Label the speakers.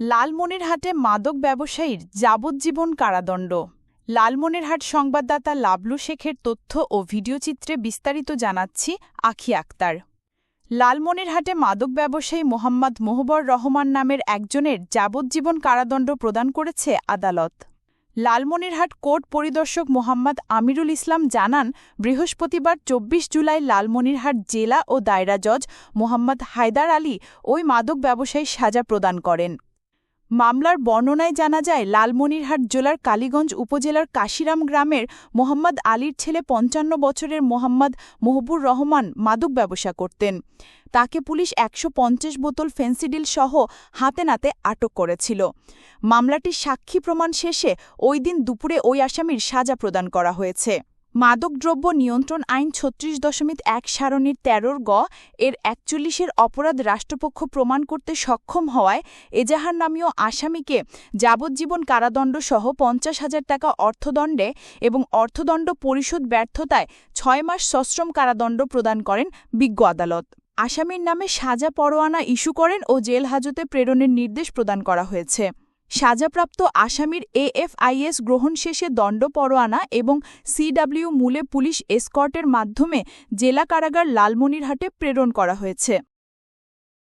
Speaker 1: লালমনিরহাটে মাদক ব্যবসায়ীর যাবজ্জীবন কারাদণ্ড। লালমনিরহাট সংবাদদাতা লাবলু শেখের তথ্য ও ভিডিওচিত্রে বিস্তারিত জানাচ্ছি আখি আক্তার। লালমনিরহাটে মাদক ব্যবসায়ী মোহাম্মদ মোহবর রহমান নামের একজনের যাবজ্জীবন কারাদণ্ড প্রদান করেছে আদালত। লালমনিরহাট কোর্ট পরিদর্শক মোহাম্মদ আমিরুল ইসলাম জানান, বৃহস্পতিবার চব্বিশ জুলাই লালমনিরহাট জেলা ও দায়রা জজ মোহাম্মদ হায়দার আলী ওই মাদক ব্যবসায়ী সাজা প্রদান করেন। মামলার বর্ণনায় জানা যায়, লালমনিরহাট জেলার কালীগঞ্জ উপজেলার কাশিরাম গ্রামের মোহাম্মদ আলীর ছেলে পঞ্চান্ন বছরের মোহাম্মদ মহবুর রহমান মাদক ব্যবসা করতেন। তাকে পুলিশ একশো পঞ্চাশ বোতল ফেন্সিডিল সহ হাতে নাতে আটক করেছিল। মামলাটির সাক্ষী প্রমাণ শেষে ওই দিন দুপুরে ওই আসামির সাজা প্রদান করা হয়েছে। মাদকদ্রব্য নিয়ন্ত্রণ আইন ছত্রিশ দশমিক এক সারণীর তেরোর গ এর একচল্লিশের অপরাধ রাষ্ট্রপক্ষ প্রমাণ করতে সক্ষম হওয়ায় এজাহার নামীয় আসামিকে যাবজ্জীবন কারাদণ্ড সহ পঞ্চাশ হাজার টাকা অর্থদণ্ডে এবং অর্থদণ্ড পরিশোধ ব্যর্থতায় ছয় মাস সশ্রম কারাদণ্ড প্রদান করেন বিজ্ঞ আদালত। আসামির নামে সাজা পরোয়ানা ইস্যু করেন ও জেল হাজতে প্রেরণের নির্দেশ প্রদান করা হয়েছে। সাজাপ্রাপ্ত আসামির এএফআইএস গ্রহণ শেষে দণ্ড পরোয়ানা এবং সিডব্লিউ মূলে পুলিশ এসকর্টের মাধ্যমে জেলা কারাগার লালমনিরহাটে প্রেরণ করা হয়েছে।